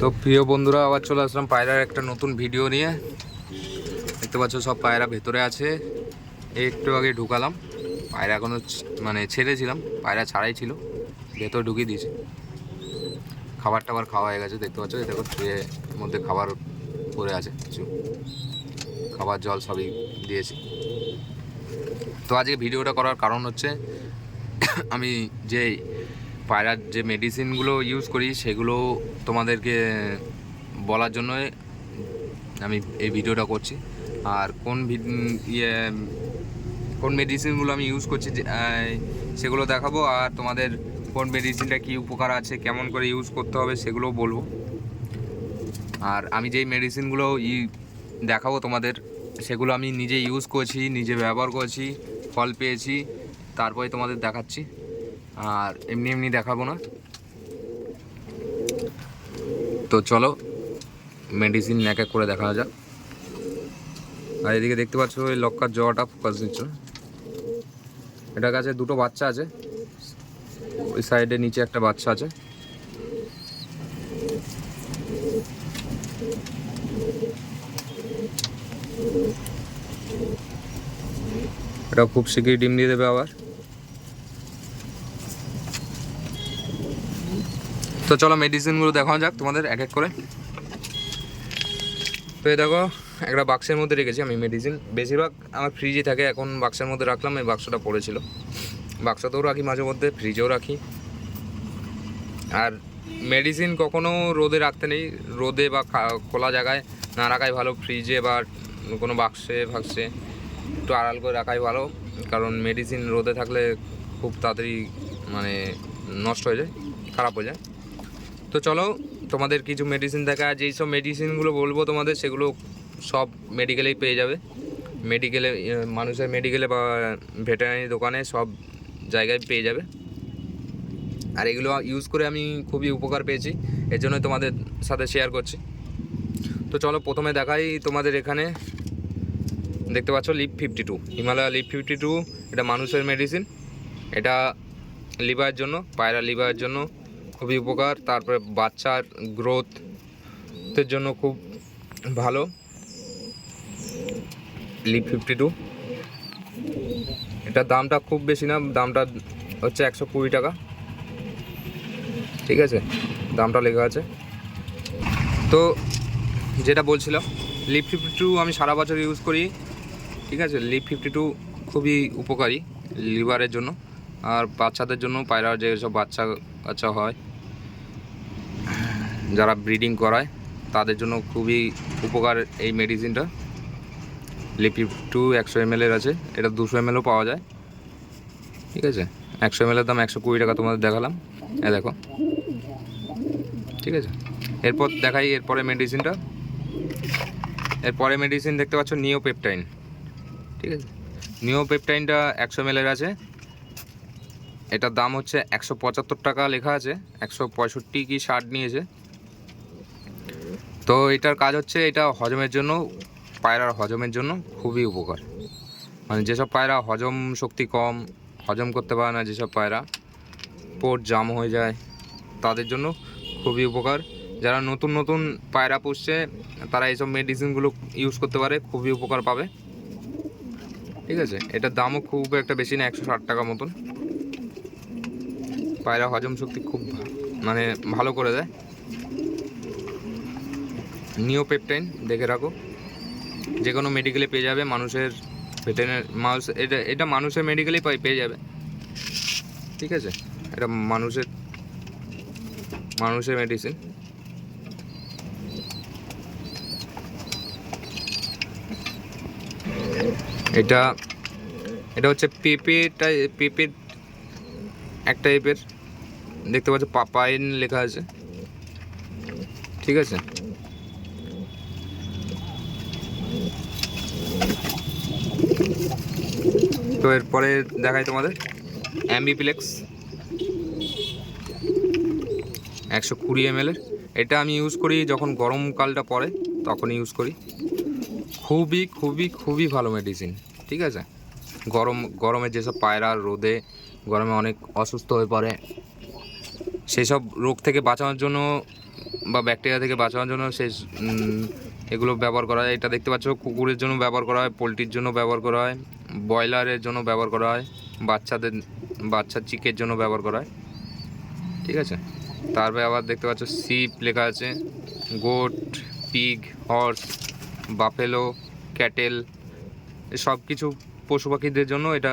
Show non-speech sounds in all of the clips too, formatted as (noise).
তো প্রিয় বন্ধুরা, আবার চলে আসলাম পায়রার একটা নতুন ভিডিও নিয়ে। দেখতে পাচ্ছ সব পায়রা ভেতরে আছে। একটু আগে ঢুকালাম। পায়রা এখনও মানে ছেড়েছিলাম। পায়রা ছাড়াই ছিল। ভেতর ঢুকিয়ে দিয়েছে। খাবার টাবার খাওয়া হয়ে গেছে। দেখতে পাচ্ছ? দেখো ট্রের মধ্যে খাবার পড়ে আছে কিছু। খাবার, জল সবই দিয়েছি। তো আজকে ভিডিওটা করার কারণ হচ্ছে, আমি যে পায়রার যে মেডিসিনগুলো ইউজ করি, সেগুলো তোমাদেরকে বলার জন্য আমি এই ভিডিওটা করছি। আর কোন ইয়ে কোন মেডিসিনগুলো আমি ইউজ করছি সেগুলো দেখাবো। আর তোমাদের কোন মেডিসিনটা কী উপকার আছে, কেমন করে ইউজ করতে হবে, সেগুলোও বলব। আর আমি যেই মেডিসিনগুলো ই দেখাবো তোমাদের, সেগুলো আমি নিজে ইউজ করছি, নিজে ব্যবহার করছি, ফল পেয়েছি, তারপরে তোমাদের দেখাচ্ছি। আর এমনি এমনি দেখাবো না। তো চলো মেডিসিন এক এক করে দেখা যাক। আর এদিকে দেখতে পাচ্ছ ওই লক্কার জওয়াটা ফোকাস দিচ্ছ এটার কাছে দুটো বাচ্চা আছে। ওই সাইডে নিচে একটা বাচ্চা আছে। এটা খুব শীঘ্রই ডিম দিয়ে দেবে আবার। তো চলো মেডিসিনগুলো দেখানো যাক, তোমাদের এক এক করে। তো এই দেখো, একটা বাক্সের মধ্যে রেখেছি আমি মেডিসিন বেশিরভাগ আমার ফ্রিজে থাকে, এখন বাক্সের মধ্যে রাখলাম, এই বাক্সটা পড়েছিল। বাক্সতেও রাখি মাঝে মধ্যে ফ্রিজেও রাখি। আর মেডিসিন কখনো রোদে রাখতে নেই, রোদে বা খোলা জায়গায় না রাখাই ভালো ফ্রিজে বা কোনো বাক্সে ফাক্সে একটু আড়াল করে রাখাই ভালো, কারণ মেডিসিন রোদে থাকলে খুব তাড়াতাড়ি মানে নষ্ট হয়ে যায়, খারাপ হয়ে যায়। তো চলো, তোমাদের কিছু মেডিসিন দেখা, যেই সব মেডিসিনগুলো বলব তোমাদের, সেগুলো সব মেডিকেলেই পেয়ে যাবে। মেডিকেলে মানুষের মেডিকেলে বা ভেটেরিনারি দোকানে সব জায়গায় পেয়ে যাবে। আর এগুলো ইউজ করে আমি খুবই উপকার পেয়েছি, এর জন্য তোমাদের সাথে শেয়ার করছি। তো চলো, প্রথমে দেখাই তোমাদের এখানে। দেখতে পাচ্ছ Liv fifty two Himalaya Liv fifty two এটা মানুষের মেডিসিন এটা লিভারের জন্য, পায়রা লিভারের জন্য। খুবই উপকার। তারপরে বাচ্চার গ্রোথের জন্য খুব ভালো। লিপ ফিফটি টু এটার দামটা খুব বেশি না, দামটা হচ্ছে একশো কুড়ি টাকা। ঠিক আছে? দামটা লেখা আছে। তো যেটা বলছিলাম লিপ ফিফটি টু আমি সারা বছর ইউজ করি। ঠিক আছে? লিপ ফিফটি টু খুবই উপকারী লিভারের জন্য। আর বাচ্চাদের জন্য, পায়রা যেসব বাচ্চা কাচ্চা হয় যারা ব্রিডিং করায়, তাদের জন্য খুবই উপকার এই মেডিসিনটা লিপি টু একশো এমএলের আছে, এটা দুশো এমএলও পাওয়া যায়। ঠিক আছে? একশো এমএলের দাম একশো কুড়ি টাকা তোমাদের দেখালাম। এ দেখো। ঠিক আছে? এরপর দেখাই এরপরে মেডিসিনটা এরপরে মেডিসিন দেখতে পাচ্ছ নিওপেপটাইন ঠিক আছে? নিওপেপটাইনটা একশো এমএলের আছে। এটার দাম হচ্ছে একশো পঁচাত্তর টাকা লেখা আছে। একশো পঁয়ষট্টি কি ষাট নিয়েছে। তো এটার কাজ হচ্ছে এটা হজমের জন্য, পায়রার হজমের জন্য খুবই উপকার। মানে যেসব পায়রা হজম শক্তি কম, হজম করতে পারে না যেসব পায়রা, পোট জাম হয়ে যায়, তাদের জন্য খুবই উপকার। যারা নতুন নতুন পায়রা পুষছে, তারা এইসব মেডিসিনগুলো ইউজ করতে পারে, খুবই উপকার পাবে। ঠিক আছে? এটার দামও খুব একটা বেশি না, একশো ষাট টাকা মতন। পায়রা হজম শক্তি খুব মানে ভালো করে দেয়। নিওপেপটাইন দেখে রাখো। যে কোনো মেডিকেলে পেয়ে যাবে, মানুষের ভেটেরিনারি মানুষ এটা এটা মানুষের মেডিকেলেই পাই, পেয়ে যাবে। ঠিক আছে? এটা মানুষের মানুষের মেডিসিন এটা এটা হচ্ছে পেঁপে পেঁপে এক টাইপের দেখতে পাচ্ছ, পাপাইন লেখা আছে। ঠিক আছে? তো এরপরে দেখাই তোমাদের। অ্যাম্বিপ্লেক্স একশো কুড়ি এমএলের এটা আমি ইউজ করি যখন গরমকালটা পড়ে তখন ইউজ করি। খুবই খুবই খুবই ভালো মেডিসিন ঠিক আছে? গরম, গরমে যেসব পায়রা রোদে, গরমে অনেক অসুস্থ হয়ে পড়ে, সেসব রোগ থেকে বাঁচানোর জন্য বা ব্যাকটেরিয়া থেকে বাঁচানোর জন্য সে এগুলো ব্যবহার করা হয়। এটা দেখতে পাচ্ছ, কুকুরের জন্য ব্যবহার করা হয়, পোলট্রির জন্য ব্যবহার করা হয়। ব্রয়লারের জন্য ব্যবহার করা হয়, বাচ্চাদের বাচ্চা চিকের জন্য ব্যবহার করা হয়, ঠিক আছে? তারপরে আবার দেখতে পাচ্ছ, সিপ লেখা আছে, goat, pig, horse, buffalo, cattle সব কিছু পশু পাখিদের জন্য এটা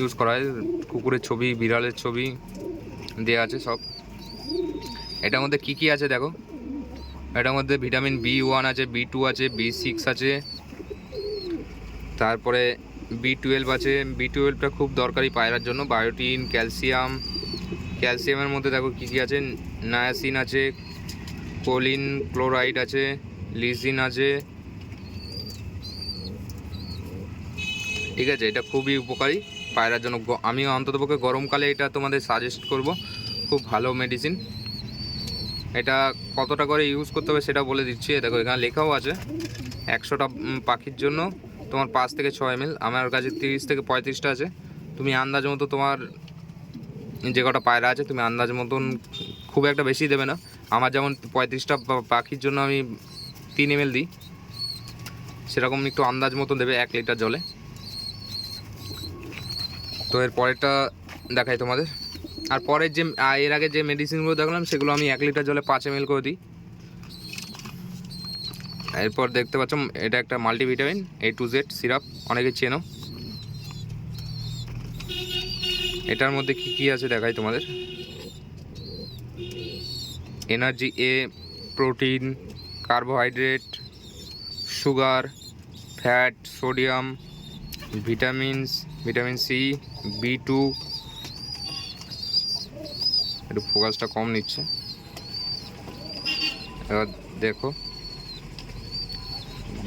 ইউজ করা হয়। কুকুরের ছবি, বিড়ালের ছবি দেওয়া আছে সব। এটার মধ্যে কি কি আছে দেখো? এটার মধ্যে ভিটামিন বি ওয়ান আছে, বি টু আছে, বি সিক্স আছে। তারপরে বি টুয়েলভ আছে। বি টুয়েলভটা খুব দরকারি পায়রার জন্য। বায়োটিন ক্যালসিয়াম ক্যালসিয়ামের মধ্যে দেখো কী কী আছে? নায়াসিন আছে কোলিন ক্লোরাইড আছে লিজিন আছে। ঠিক আছে, এটা খুবই উপকারী পায়রার জন্য। আমি অন্ততপক্ষে গরমকালে এটা তোমাদের সাজেস্ট করব। খুব ভালো মেডিসিন এটা কতটা করে ইউজ করতে হবে সেটা বলে দিচ্ছি। দেখো, এখানে লেখাও আছে। একশোটা পাখির জন্য। তোমার পাঁচ থেকে ছয় এম আমার কাছে তিরিশ থেকে পঁয়ত্রিশটা আছে। তুমি আন্দাজ মতো তোমার যে কটা পায়রা আছে, তুমি আন্দাজ মতন খুব একটা বেশি দেবে না। আমার যেমন পঁয়ত্রিশটা পাখির জন্য আমি তিন এম দিই। সেরকম একটু আন্দাজ মতন দেবে এক লিটার জলে। তো এর পরেরটা দেখাই তোমাদের। আর পরের যে এর আগে যে মেডিসিনগুলো দেখলাম, সেগুলো আমি এক লিটার জলে পাঁচ এম করে দিই। এরপর দেখতে পাচ্ছ এটা একটা multivitamin A to Z syrup, অনেকে চেনো। এটার মধ্যে কি কি আছে দেখাই তোমাদের? এনার্জি এ protein carbohydrate sugar fat sodium vitamins vitamin C B two একটু ফোকাসটা কম নিচ্ছে। এবার দেখো।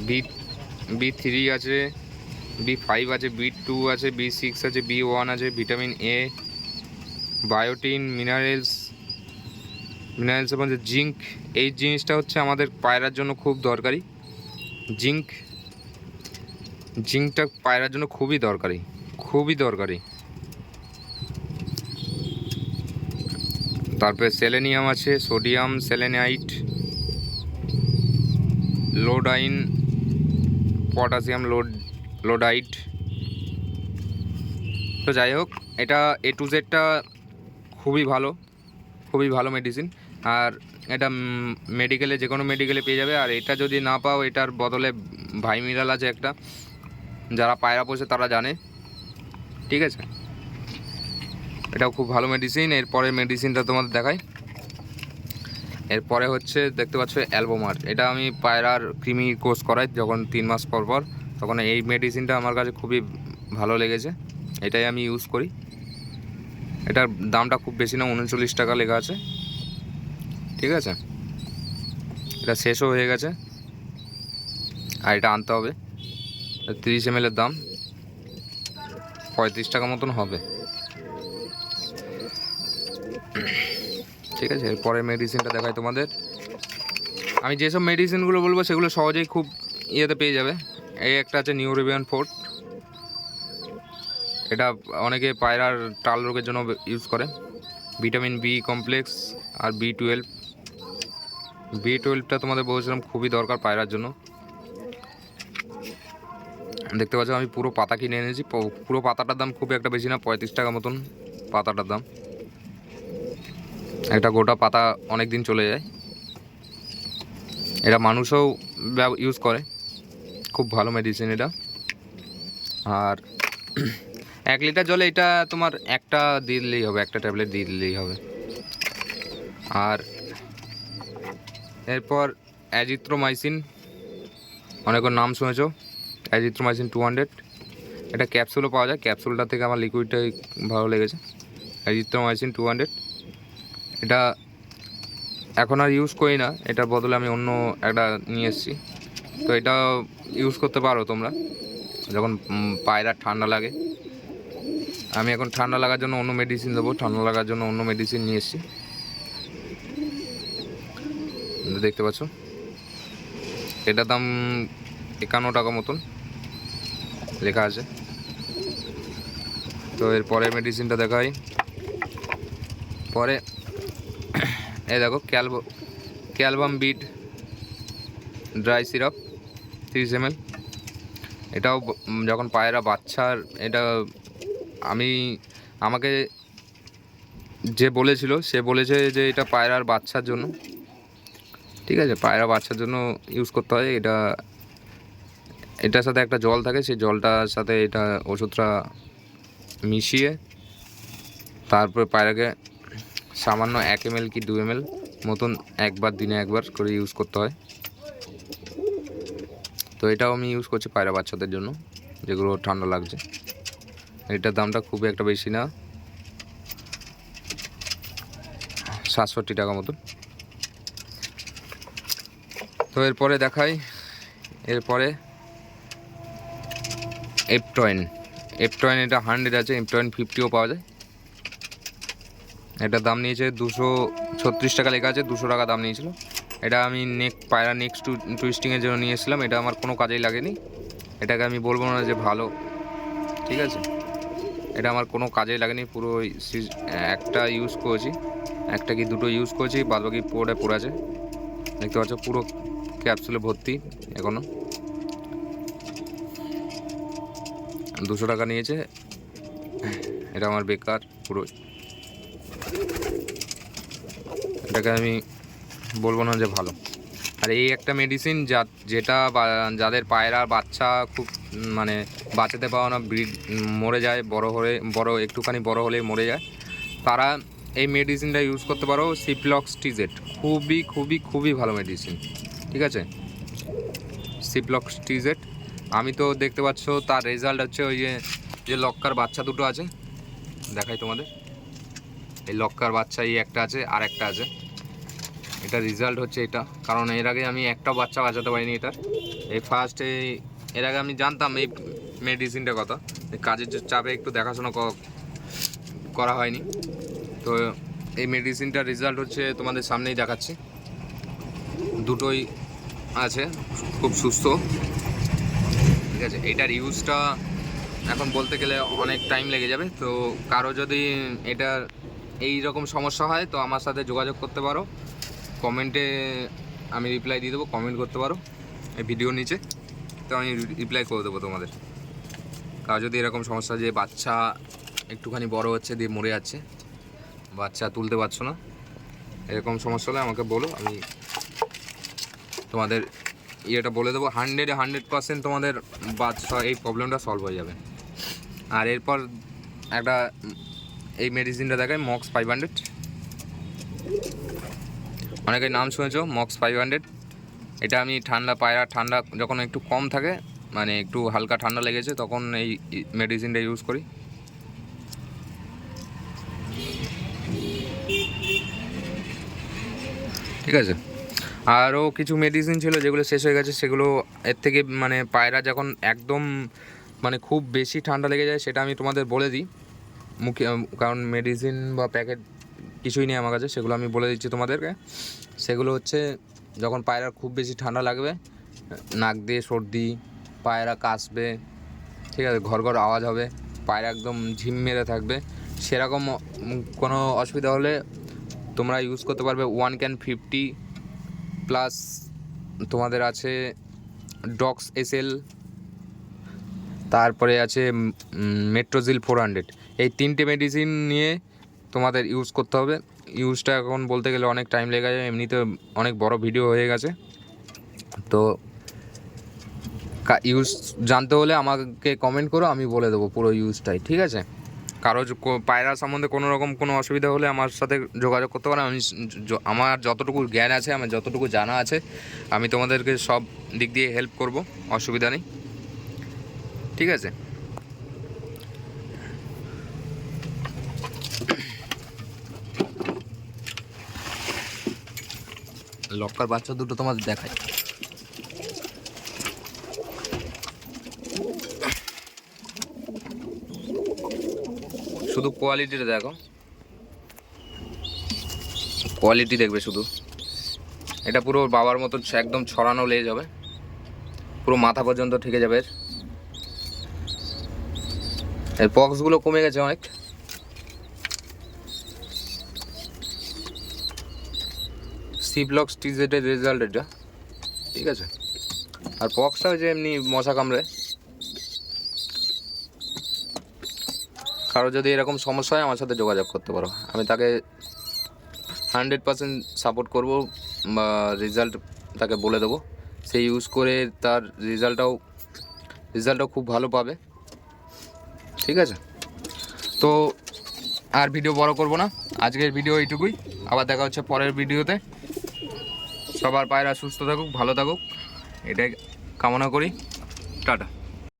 বি বি থ্রি আছে, বি ফাইভ আছে, বি টু আছে, বি সিক্স আছে, বি ওয়ান আছে, vitamin A biotin minerals minerals মধ্যে জিঙ্ক। এই জিনিসটা হচ্ছে আমাদের পায়রার জন্য খুব দরকারি। জিঙ্ক, জিঙ্কটা পায়রার জন্য খুবই দরকারি খুবই দরকারি। তারপরে সেলেনিয়াম আছে সোডিয়াম সেলেনাইট লোডাইন পটাশিয়াম লোড লোডাইট তো যাই হোক, এটা এ টু জেডটা খুবই ভালো খুবই ভালো মেডিসিন আর এটা মেডিকেলে যে কোনো মেডিকেলে পেয়ে যাবে। আর এটা যদি না পাও, এটার বদলে ভাই মিরাল আছে একটা। যারা পায়রা পোষে, তারা জানে। ঠিক আছে? এটাও খুব ভালো মেডিসিন এরপরে মেডিসিনটা তোমাদের দেখাই। এরপরে হচ্ছে দেখতে পাচ্ছ অ্যালবোম অ্যালবোমার এটা আমি পায়রার কৃমি কোর্স করাই যখন তিন মাস পর পর, তখন এই মেডিসিনটা আমার কাছে খুবই ভালো লেগেছে। এটাই আমি ইউজ করি। এটার দামটা খুব বেশি না, উনচল্লিশ টাকা লেখা আছে। ঠিক আছে? এটা শেষও হয়ে গেছে। আর এটা আনতে হবে। তিরিশ এম দাম। পঁয়ত্রিশ টাকা মতন হবে। ঠিক আছে? এরপরে মেডিসিনটা দেখাই তোমাদের। আমি যেসব মেডিসিনগুলো বলব, সেগুলো সহজেই খুব ইয়েতে পেয়ে যাবে। এই একটা আছে নিউরোবিয়ান ফোর্ট এটা অনেকে পায়রার টাল রোগের জন্য ইউজ করে। ভিটামিন বি কমপ্লেক্স আর বি টুয়েলভ বি টুয়েলভটা তোমাদের বলছিলাম, খুবই দরকার পায়রার জন্য। দেখতে পাচ্ছ, আমি পুরো পাতা কিনে এনেছি। পুরো পাতাটার দাম খুব একটা বেশি না, পঁয়ত্রিশ টাকা মতন পাতাটার দাম। একটা গোটা পাতা অনেক দিন চলে যায়। এটা মানুষও ইউজ করে। খুব ভালো মেডিসিন এটা। আর (clears throat) এক লিটার জলে এটা তোমার একটা দিয়ে দিলেই হবে, একটা ট্যাবলেট দিয়ে দিলেই হবে। আর এরপর অ্যাজিথ্রোমাইসিন অনেকের নাম শুনেছো? অ্যাজিথ্রোমাইসিন টু হান্ড্রেড এটা ক্যাপসুলও পাওয়া যায়। ক্যাপসুলটা থেকে আমার লিকুইডটাই ভালো লেগেছে। অ্যাজিথ্রোমাইসিন টু হান্ড্রেড এটা এখন আর ইউজ করি না। এটার বদলে আমি অন্য একটা নিয়ে এসেছি। তো এটা ইউজ করতে পারো তোমরা। যখন পায়রা ঠান্ডা লাগে। আমি এখন ঠান্ডা লাগার জন্য অন্য মেডিসিন দেবো। ঠান্ডা লাগার জন্য অন্য মেডিসিন নিয়ে এসেছি। দেখতে পাচ্ছ? এটার দাম একান্ন টাকা মতন লেখা আছে। তো এর পরের মেডিসিনটা দেখাই। পরে এই দেখো ক্যালবো ক্যালবাম বিট? ড্রাই সিরাপ, তিরিশ এম এটাও যখন পায়রা বাচ্চার, এটা আমি, আমাকে যে বলেছিল, সে বলেছে যে এটা পায়রার বাচ্চার জন্য। ঠিক আছে, পায়রা বাচ্চার জন্য ইউজ করতে হয়। এটা, এটার সাথে একটা জল থাকে, সেই জলটার সাথে এটা ওষুধটা মিশিয়ে তারপরে পায়রাকে সামান্য এক এম কি দু এম মতন একবার দিনে একবার করে ইউজ করতে হয়। তো এটাও আমি ইউজ করছি পায়রা বাচ্চাদের জন্য, যেগুলো ঠান্ডা লাগছে। এটার দামটা খুবই একটা বেশি না। সাতষট্টি টাকা মতন। তো এরপরে দেখাই, এরপরে এপটয়েন এপটয়েন এটা হান্ড্রেড আছে এপটয়েন ফিফটিও পাওয়া যায়। এটার দাম নিয়েছে দুশো ছত্রিশ টাকা লেখা আছে, দুশো টাকা দাম নিয়েছিল। এটা আমি নেক পায়রা নেক্সট টু টুইস্টিংয়ের জন্য নিয়ে এসেছিলাম, এটা আমার কোনো কাজেই লাগেনি। এটাকে আমি বলব না যে ভালো, ঠিক আছে? এটা আমার কোনো কাজেই লাগেনি, পুরো একটা ইউজ করেছি, একটা কি দুটো ইউজ করেছি বাদ বাকি পুরোটা পড়ে আছে। দেখতে পাচ্ছ, পুরো ক্যাপসুলে ভর্তি এখনও। দুশো টাকা নিয়েছে, এটা আমার বেকার, পুরো এটাকে আমি বলব না যে ভালো। আর এই একটা মেডিসিন যা, যেটা যাদের পায়রা বাচ্চা খুব মানে বাঁচাতে পাওয়া না, ব্রিড, মরে যায়, বড় হলে বড়, একটুখানি বড় হলে মরে যায়, তারা এই মেডিসিনটা ইউজ করতে পারো সিপ্লক্স টিজেট খুবই খুবই খুবই ভালো মেডিসিন ঠিক আছে? সিপ্লক্স টিজেট আমি তো দেখতে পাচ্ছ, তার রেজাল্ট হচ্ছে ওই যে যে লক্কার বাচ্চা দুটো আছে, দেখাই তোমাদের। এই লক্কার বাচ্চা এই একটা আছে আর একটা আছে। এটা রেজাল্ট হচ্ছে এটা। কারণ এর আগে আমি একটা বাচ্চা বাঁচাতে পারিনি এটার। এই ফার্স্ট এই, এর আগে আমি জানতাম এই মেডিসিনটার কথা। কাজের চাপে একটু দেখাশোনা করা হয়নি। তো এই মেডিসিনটার রেজাল্ট হচ্ছে তোমাদের সামনেই দেখাচ্ছি। দুটোই আছে, খুব সুস্থ। ঠিক আছে, এটার ইউজটা এখন বলতে গেলে অনেক টাইম লেগে যাবে। তো কারও যদি এটা এই রকম সমস্যা হয়, তো আমার সাথে যোগাযোগ করতে পারো। কমেন্টে আমি রিপ্লাই দিয়ে দেবো কমেন্ট করতে পারো এই ভিডিও নিচে। তো আমি রিপ্লাই করে দেবো তোমাদের। কারও যদি এরকম সমস্যা যে বাচ্চা একটুখানি বড় হচ্ছে দিয়ে মরে যাচ্ছে, বাচ্চা তুলতে পারছ না, এরকম সমস্যা হলে আমাকে বলো, আমি তোমাদের ইয়েটা বলে দেবো। হান্ড্রেডে হান্ড্রেড পার্সেন্ট তোমাদের বাচ্চা এই প্রবলেমটা সলভ হয়ে যাবে। আর এরপর একটা এই মেডিসিনটা দেখায় মক্স ফাইভ হান্ড্রেড অনেকে নাম শুনেছো মক্স ফাইভ হান্ড্রেড এটা আমি ঠান্ডা পায়রা, ঠান্ডা যখন একটু কম থাকে মানে একটু হালকা ঠান্ডা লেগেছে, তখন এই মেডিসিনটা ইউজ করি। ঠিক আছে? আরও কিছু মেডিসিন ছিল যেগুলো শেষ হয়ে গেছে, সেগুলো এর থেকে মানে পায়রা যখন একদম মানে খুব বেশি ঠান্ডা লেগে যায়, সেটা আমি তোমাদের বলে দিই। মুখে, কারণ মেডিসিন বা প্যাকেট কিছুই নেই আমার কাছে, সেগুলো আমি বলে দিচ্ছি তোমাদেরকে। সেগুলো হচ্ছে যখন পায়রার খুব বেশি ঠান্ডা লাগবে, নাক দিয়ে সর্দি, পায়রা কাশবে, ঠিক আছে, ঘর ঘর আওয়াজ হবে, পায়রা একদম ঝিম মেরে থাকবে। সেরকম কোনো অসুবিধা হলে তোমরা ইউজ করতে পারবে ওয়ান ক্যান ফিফটি প্লাস তোমাদের আছে ডক্স এস এল তারপরে আছে মেট্রোজিল ফোর হান্ড্রেড এই তিনটে মেডিসিন নিয়ে তোমাদের ইউজ করতে হবে। ইউজটা এখন বলতে গেলে অনেক টাইম লেগে যায় এমনিতে অনেক বড় ভিডিও হয়ে গেছে। তো ইউজ জানতে হলে আমাকে কমেন্ট করো, আমি বলে দেবো পুরো ইউজটাই ঠিক আছে? কারও পায়রা সম্বন্ধে কোনো রকম কোনো অসুবিধা হলে আমার সাথে যোগাযোগ করতে পারো। আমি আমার যতটুকু জ্ঞান আছে, আমার যতটুকু জানা আছে, আমি তোমাদেরকে সব দিক দিয়ে হেল্প করব, অসুবিধা নেই। ঠিক আছে? লক্কার বাচ্চা দুটো তোমাদের দেখাই। শুধু কোয়ালিটিটা দেখো। কোয়ালিটি দেখবে শুধু। এটা পুরো বাবার মতো একদম ছড়ানো লেজ হবে। পুরো মাথা পর্যন্ত ঠেকে যাবে। এর। পক্সগুলো কমে গেছে অনেক। সিপ্লক্স টিজেটের রেজাল্ট এটা। ঠিক আছে? আর পক্সটা যে এমনি মশা কামড়ে কারও যদি এরকম সমস্যা হয়, আমার সাথে যোগাযোগ করতে পারো। আমি তাকে হান্ড্রেড পার্সেন্ট সাপোর্ট করব, বা রেজাল্ট তাকে বলে দেবো। সে ইউজ করে তার রেজাল্টটাও রেজাল্টটাও খুব ভালো পাবে। ঠিক আছে? তো আর ভিডিও বড় করব না। আজকের ভিডিও এইটুকুই। আবার দেখা হচ্ছে পরের ভিডিওতে সবার পায়রা সুস্থ থাকুক ভালো থাকুক। এটাই কামনা করি। টাটা।